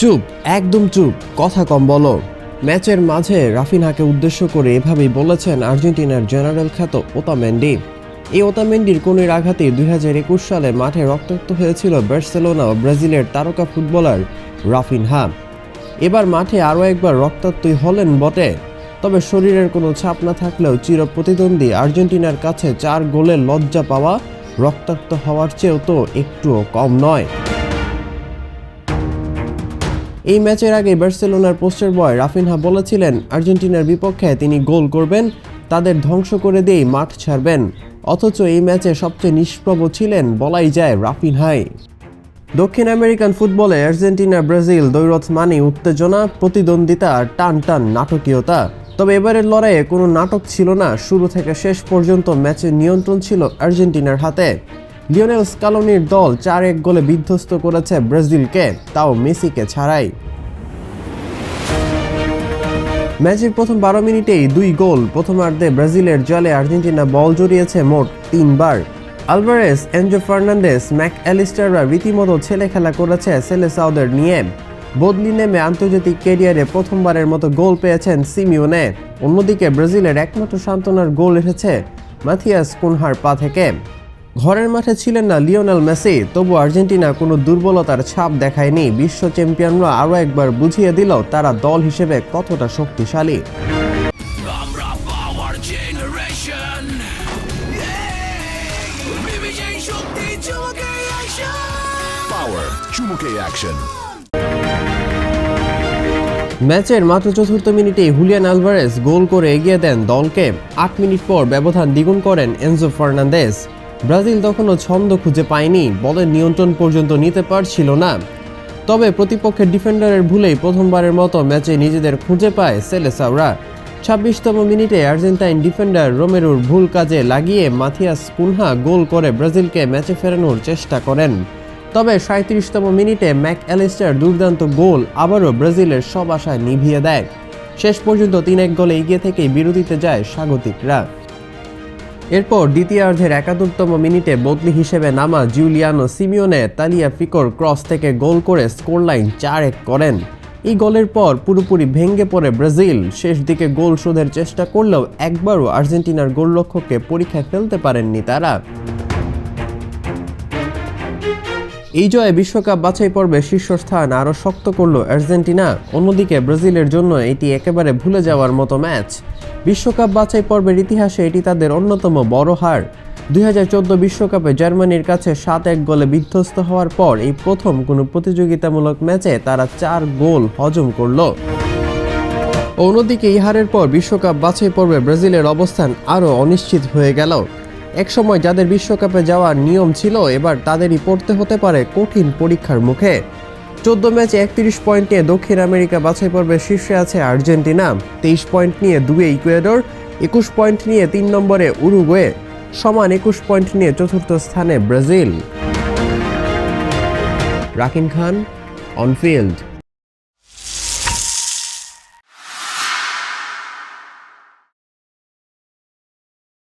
চুপ, একদম চুপ, কথা কম বলো। ম্যাচের মাঝে রাফিনহাকে উদ্দেশ্য করে এভাবেই বলেছেন আর্জেন্টিনার জেনারেল খ্যাত ওতামেন্ডি। এই ওতামেন্ডির কোনের আঘাতে দুই হাজার একুশ সালে মাঠে রক্তাক্ত হয়েছিল বার্সেলোনা ও ব্রাজিলের তারকা ফুটবলার রাফিনহা। এবার মাঠে আরও একবার রক্তাক্তই হলেন বটে। তবে শরীরের কোনো ছাপ না থাকলেও চির প্রতিদ্বন্দ্বী আর্জেন্টিনার কাছে চার গোলের লজ্জা পাওয়া রক্তাক্ত হওয়ার চেয়েও তো একটুও কম নয়। এই ম্যাচের আগে বার্সেলোনার পোস্টার বয় রাফিনহা বলেছিলেন, আর্জেন্টিনার বিপক্ষে তিনি গোল করবেন, তাদের ধ্বংস করে দিয়েই মাঠ ছাড়বেন। অথচ এই ম্যাচে সবচেয়ে নিষ্প্রভ ছিলেন বলাই যায় রাফিনহাই। দক্ষিণ আমেরিকান ফুটবলে আর্জেন্টিনা, ব্রাজিল, দৈরথ মানে উত্তেজনা, প্রতিদ্বন্দ্বিতা আর টান টান নাটকীয়তা। তবে এবারের লড়াইয়ে কোনো নাটক ছিল না, শুরু থেকে শেষ পর্যন্ত ম্যাচের নিয়ন্ত্রণ ছিল আর্জেন্টিনার হাতে। লিওনেল স্কালোনির দল চার এক গোলে বিধ্বস্ত করেছে ব্রাজিলকে, তাও মেসিকে ছাড়াই। ম্যাচের প্রথম বারো মিনিটেই দুই গোল, প্রথমার্ধে ব্রাজিলের জলে আর্জেন্টিনা বল জড়িয়েছে মোট তিনবার। আলভারেস, এনজো ফার্নান্ডেস ম্যাক অ্যালিস্টাররা রীতিমতো ছেলে খেলা করেছে সেলে সাউদের নিয়ে। বদলি নেমে আন্তর্জাতিক ক্যারিয়ারে প্রথমবারের মতো গোল পেয়েছেন সিমিওনে। অন্যদিকে ব্রাজিলের একমাত্র সান্ত্বনার গোল এসেছে মাথিয়াস কুনহার পা থেকে। ঘরের মাঠে ছিলেন না লিওনেল মেসি তবু আর্জেন্টিনা কোনো দুর্বলতার ছাপ দেখায়নি। বিশ্ব চ্যাম্পিয়নরা আরও একবার বুঝিয়ে দিল তারা দল হিসেবে কতটা শক্তিশালী। পাওয়ার চমকে অ্যাকশন ম্যাচের মাত্র চতুর্থ মিনিটেই হুলিয়ান আলভারেস গোল করে এগিয়ে দেন দলকে। আট মিনিট পর ব্যবধান দ্বিগুণ করেন এনজো ফার্নান্দেস ব্রাজিল তখনও ছন্দ খুঁজে পায়নি বলের নিয়ন্ত্রণ পর্যন্ত নিতে পারছিল না। তবে প্রতিপক্ষের ডিফেন্ডারের ভুলেই প্রথমবারের মতো ম্যাচে নিজেদের খুঁজে পায় সেলেসাওরা ছাব্বিশতম মিনিটে আর্জেন্টাইন ডিফেন্ডার রোমেরুর ভুল কাজে লাগিয়ে মাথিয়াস কুনহা গোল করে ব্রাজিলকে ম্যাচে ফেরানোর চেষ্টা করেন। তবে সাঁত্রিশতম মিনিটে ম্যাক অ্যালিস্টার দুর্দান্ত গোল আবারও ব্রাজিলের সব আশা নিভিয়ে দেয়। শেষ পর্যন্ত তিন এক গোলে এগিয়ে থেকেই বিরতিতে যায় স্বাগতিকরা। এরপর দ্বিতীয়ার্ধের একাত্তরতম মিনিটে বদলি হিসেবে নামা জুলিয়ানো সিমিওনে তালিয়া ফিকোর ক্রস থেকে গোল করে স্কোরলাইন চার এক করেন। এই গোলের পর পুরোপুরি ভেঙে পড়ে ব্রাজিল। শেষ দিকে গোল শোধের চেষ্টা করলেও একবারও আর্জেন্টিনার গোলরক্ষককে পরীক্ষায় ফেলতে পারেননি তারা। এই জয়ে বিশ্বকাপ বাছাই পর্বে শীর্ষস্থান আরও শক্ত করল আর্জেন্টিনা। অন্যদিকে ব্রাজিলের জন্য এটি একেবারে ভুলে যাওয়ার মতো ম্যাচ। বিশ্বকাপ বাছাই পর্বের ইতিহাসে এটি তাদের অন্যতম বড় হার। দুই বিশ্বকাপে জার্মানির কাছে সাত এক গোলে বিধ্বস্ত হওয়ার পর এই প্রথম কোনো প্রতিযোগিতামূলক ম্যাচে তারা চার গোল হজম করল। অন্যদিকে ইহারের পর বিশ্বকাপ বাছাই পর্বে ব্রাজিলের অবস্থান আরও অনিশ্চিত হয়ে গেল। একসময় যাদের বিশ্বকাপে যাওয়ার নিয়ম ছিল, এবার তাদেরই পড়তে হতে পারে কঠিন পরীক্ষার মুখে। চোদ্দ ম্যাচে একত্রিশ পয়েন্ট নিয়ে দক্ষিণ আমেরিকা বাছাই পর্বে শীর্ষে আছে আর্জেন্টিনা। তেইশ পয়েন্ট নিয়ে দুয়ে ইকুয়েডর, একুশ পয়েন্ট নিয়ে তিন নম্বরে উরুগুয়ে, সমান একুশ পয়েন্ট নিয়ে চতুর্থ স্থানে ব্রাজিল। রাকিন খান, অনফিল্ড।